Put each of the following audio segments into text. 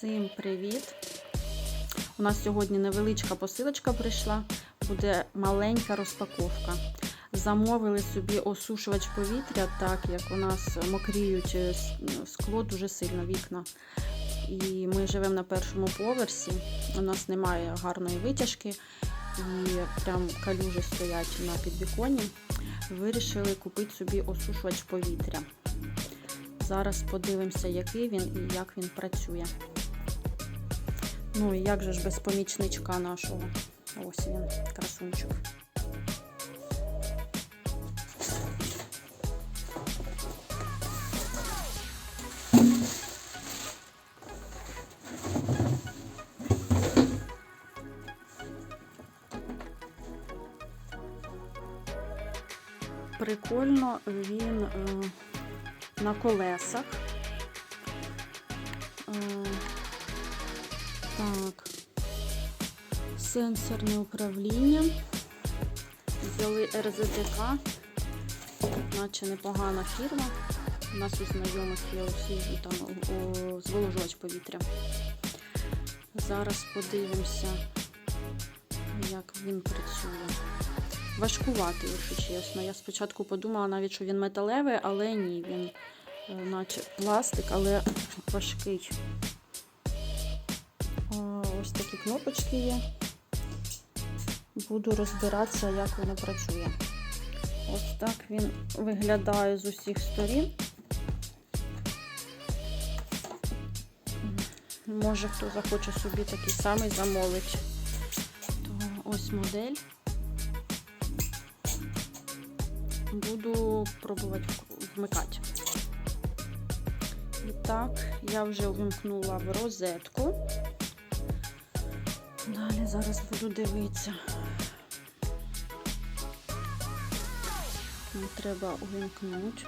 Всім привіт! У нас сьогодні невеличка посилочка прийшла, буде маленька розпаковка. Замовили собі осушувач повітря, так як у нас мокріють е, скло дуже сильно вікна. І ми живемо на першому поверсі. У нас немає гарної витяжки і прям калюжі стоять на підвіконні. Вирішили купити собі осушувач повітря. Зараз подивимося, який він і як він працює. Ну і як же ж без помічничка нашого. Ось він, красунчик. Прикольно він е, на колесах. Е, так. Сенсорне управління. Взяли РЗДК, наче непогана фірма. У нас у знайомих є усі там зволожувач повітря. Зараз подивимося, як він працює. Важкуватий, якщо чесно. Я спочатку подумала навіть, що він металевий, але ні, він е, наче пластик, але важкий. Ось такі кнопочки є. Буду розбиратися, як воно працює. Ось так він виглядає з усіх сторін. Може хто захоче собі такий самий замовить. То ось модель. Буду пробувати вмикати. І так, я вже увімкнула в розетку. Далі зараз буду дивитися. Треба увімкнути.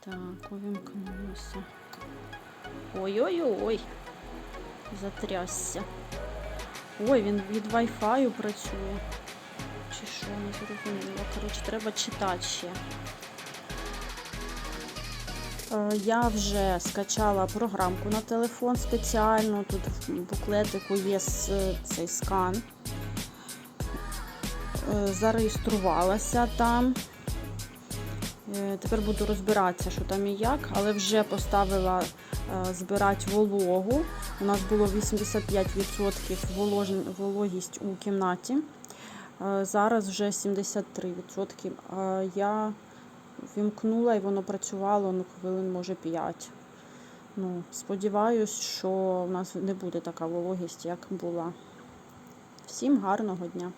Так, увімкнулося. Ой-ой-ой! Затрясся. Ой, він від Wi-Fi працює. Чи що, не зрозуміло. Коротше, треба читати ще. Е, Я вже скачала програмку на телефон спеціально. Тут в буклетику є цей скан. Е, Зареєструвалася там. Е, Тепер буду розбиратися, що там і як, але вже поставила збирати вологу. У нас було 85% вологість у кімнаті. Зараз вже 73%. Е, Я вімкнула і воно працювало ну, хвилин, може 5. Ну, сподіваюсь, що в нас не буде така вологість, як була. Всім гарного дня!